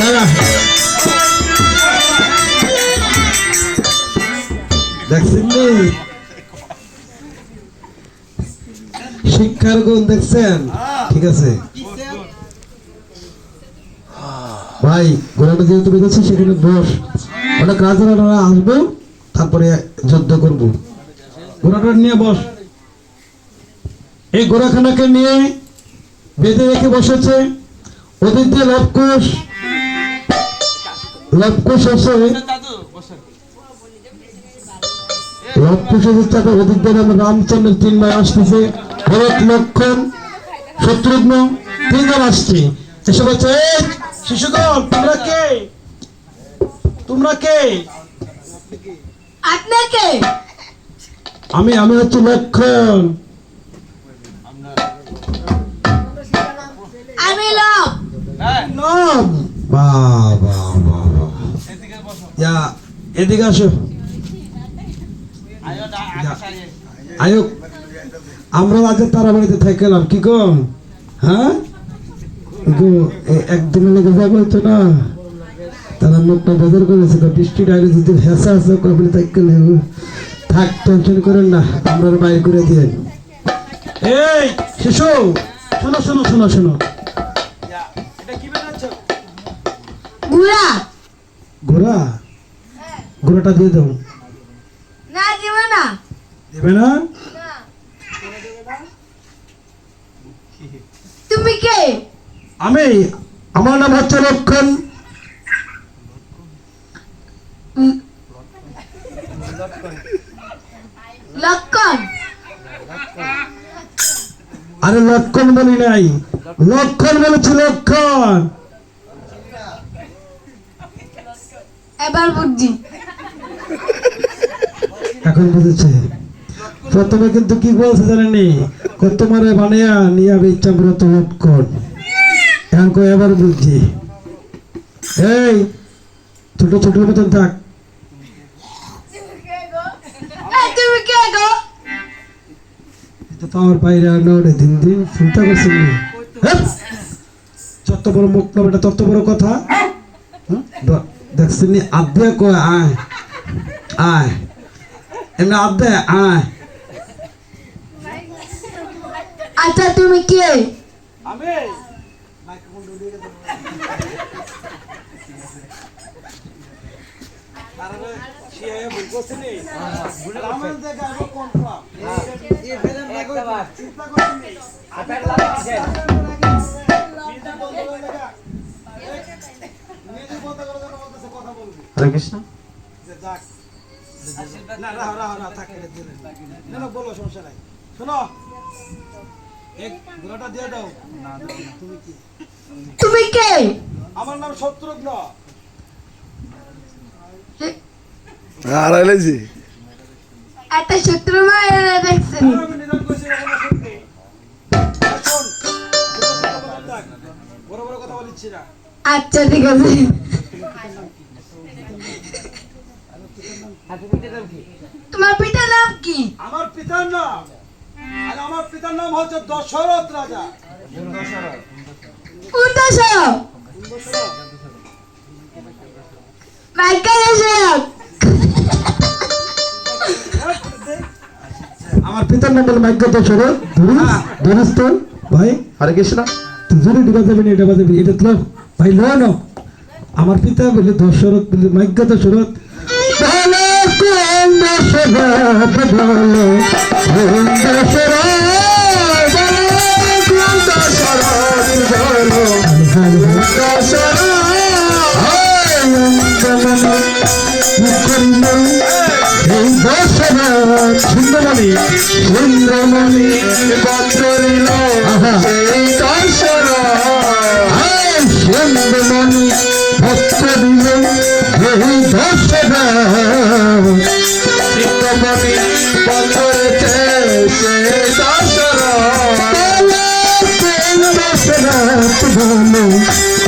দাদা দেখছেন শিক্ষার গুণ দেখছেন? ঠিক আছে। ভাই ঘোড়াটা যেহেতু বেঁধেছে সেখানে বস অনেক রাজারা আসব তারপরে যুদ্ধ করব ঘোড়াটা নিয়ে বস এই ঘোড়াখানাকে নিয়ে বেঁধে রেখে বসেছে। ওদের যে লবকুশ লবকুশ আছে? লবকুশ রামচন্দ্রের তিন ভাই আসতেছে। ভরত লক্ষণ শত্রুঘ্ন তিনজন আসছে। এসে বলছে শিশুগণ তোমরা কে? তোমরা কে? আপনাকে? আমি আমি হচ্ছে লক্ষণ। নাম। এদিকে আসো। আমরা আজ তারা বাড়িতে থাকলাম কি কম হ্যাঁ? একদিন লেগে যাবে না। তারা মুখটা বেজার করেছে তো বৃষ্টি ডাইলে যদি হেসা হেসা কখন থাকলে থাক টেনশন করেন না আমরা বাইরে করে দিয়ে এই শিশু শোনো শোনো শোনো শোনো। ঘোড়া ঘোড়া ঘোড়াটা দিয়ে দাও। না দিব না। দেবে না? তুমি কে? আমি। আমার নাম হচ্ছে লক্ষণ লক্ষণ। আরে লক্ষণ বলি নাই। লক্ষণ বলেছি লক্ষণ। এবার বুঝছি। এখন বুঝেছে। প্রথমে কিন্তু কি বলছে জানেনি তোমারে বানিয়া নিয়ে আমি ইচ্ছামূলত লক্ষণ এখন কই এবার বুঝছি। এই ছোট ছোট মতন থাক। এই, তুমি কে গো? এটা তো আমার বাইরে নড়ে দিন দিন চিন্তা করছেন? হ্যাঁ? যত বড় মুখ তত বড় কথা? দ- দেখছেন? নি কয় আয় আয়। এমনি আদে আয়। আচ্ছা তুমি কে? হরে কৃষ্ণ বলো সমস্যা নাই শোনো এক ঘোড়াটা দিয়ে দাও তুমি কে? আমার নাম শত্রুঘ্ন। হারাইলেছি একটা শত্রু মায়ের দেখছেন আমি নিধন করেছি এখনও শুনতে আর শোন, বড় বড় কথা বলিচ্ছি না আচ্ছা ঠিক আছে তোমার পিতার নাম কি? আমার পিতার নাম। আর আমার পিতার নাম হচ্ছে দশরথ রাজা। কোন আমার পিতার নাম বলে মাইক্য দশরথ। ধরিস ধরিস তো ভাই। হরে কৃষ্ণ। তুই জোরে ঢুকা না এটা বাজাবি। এটা তো ভাই লো না। আমার পিতা বলে দশরথ বলে দশরথ। বলো কোন দশরথ কোন দশরথ বলো দশরথ সুন্দরমণি সুন্দরমণি বত্রিল সেই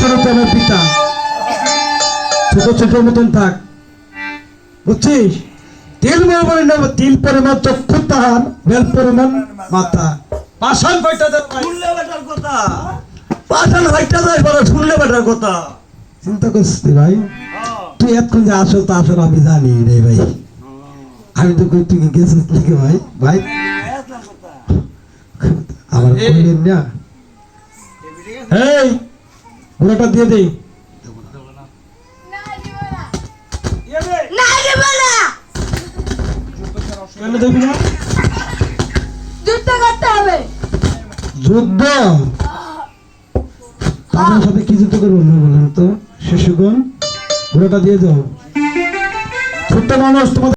স্বরূপ আমার পিতা। ছোট ছোট মতন থাক। বুঝছিস? তিল নেব তিল পরিমাণ চক্ষু তাহার বেল পরিমাণ মাথা। পাষাণ শুনলে বেটার কথা। যাই বলো শুনলে বেটার কথা। চিন্তা করছিস ভাই? তুই এতক্ষণ যে তা আসলে আমি জানি রে ভাই। আমি তো কই তুই গেছিস নাকি ভাই? ভাই? আমার কইলেন না? এই! পুরোটা দিয়ে দেই। কেন না? যুদ্ধ। সাথে শিশুগণ পুরোটা দিয়ে দাও। ছোট্ট মানুষ তোমাদের